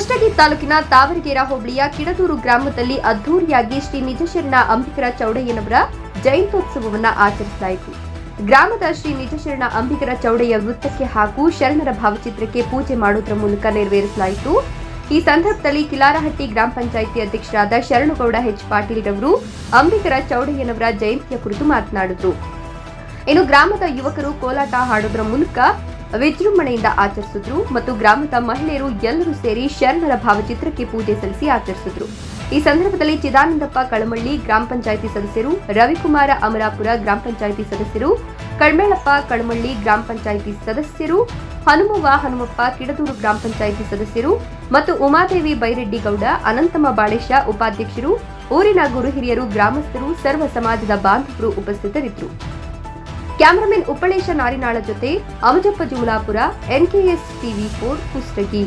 ಕುಷ್ಟಗಿ ತಾಲೂಕಿನ ತಾವರಗೇರ ಹೋಬಳಿಯ ಕಿಡದೂರು ಗ್ರಾಮದಲ್ಲಿ ಅದ್ದೂರಿಯಾಗಿ ಶ್ರೀ ನಿಜಶರಣ ಅಂಬಿಕರ ಚೌಡಯ್ಯನವರ ಜಯಂತ್ಯೋತ್ಸವವನ್ನು ಆಚರಿಸಲಾಯಿತು. ಗ್ರಾಮದ ಶ್ರೀ ನಿಜಶರಣ ಅಂಬಿಕರ ಚೌಡಯ್ಯ ವೃತ್ತಕ್ಕೆ ಹಾಗೂ ಶರಣರ ಭಾವಚಿತ್ರಕ್ಕೆ ಪೂಜೆ ಮಾಡುವುದರ ಮೂಲಕ ನೆರವೇರಿಸಲಾಯಿತು. ಈ ಸಂದರ್ಭದಲ್ಲಿ ಕಿಲಾರಹಟ್ಟಿ ಗ್ರಾಮ ಪಂಚಾಯಿತಿ ಅಧ್ಯಕ್ಷರಾದ ಶರಣಗೌಡ ಎಚ್ ಪಾಟೀಲ್ ರವರು ಅಂಬಿಕರ ಚೌಡಯ್ಯನವರ ಜಯಂತಿಯ ಕುರಿತು ಮಾತನಾಡಿದರು. ಇನ್ನು ಗ್ರಾಮದ ಯುವಕರು ಕೋಲಾಟ ಹಾಡೋದ್ರ ಮೂಲಕ ವಿಜೃಂಭಣೆಯಿಂದ ಆಚರಿಸಿದ್ರು ಮತ್ತು ಗ್ರಾಮದ ಮಹಿಳೆಯರು ಎಲ್ಲರೂ ಸೇರಿ ಶರಣರ ಭಾವಚಿತ್ರಕ್ಕೆ ಪೂಜೆ ಸಲ್ಲಿಸಿ ಆಚರಿಸಿದ್ರು. ಈ ಸಂದರ್ಭದಲ್ಲಿ ಚಿದಾನಂದಪ್ಪ ಕಳಮಳ್ಳಿ ಗ್ರಾಮ ಪಂಚಾಯಿತಿ ಸದಸ್ಯರು, ರವಿಕುಮಾರ ಅಮರಾಪುರ ಗ್ರಾಮ ಪಂಚಾಯಿತಿ ಸದಸ್ಯರು ಕಳ್ಮೇಳಪ್ಪ ಕಳಮಳ್ಳಿ ಗ್ರಾಮ ಪಂಚಾಯಿತಿ ಸದಸ್ಯರು, ಹನುಮವ್ವ, ಹನುಮಪ್ಪ ಕಿಡದೂರು ಗ್ರಾಮ ಪಂಚಾಯಿತಿ ಸದಸ್ಯರು ಮತ್ತು ಉಮಾದೇವಿ ಬೈರೆಡ್ಡಿಗೌಡ, ಅನಂತಮ್ಮ ಬಾಳೇಶ ಉಪಾಧ್ಯಕ್ಷರು, ಊರಿನ ಗುರುಹಿರಿಯರು ಗ್ರಾಮಸ್ಥರು, ಸರ್ವ ಸಮಾಜದ ಬಾಂಧವರು ಉಪಸ್ಥಿತರಿದ್ದರು. ಕ್ಯಾಮರಾಮನ್ ಉಪಳೇಶ ನಾರಿನಾಳ ಜೊತೆ Amajappa Jumalapura NKS TV for Kushtagi.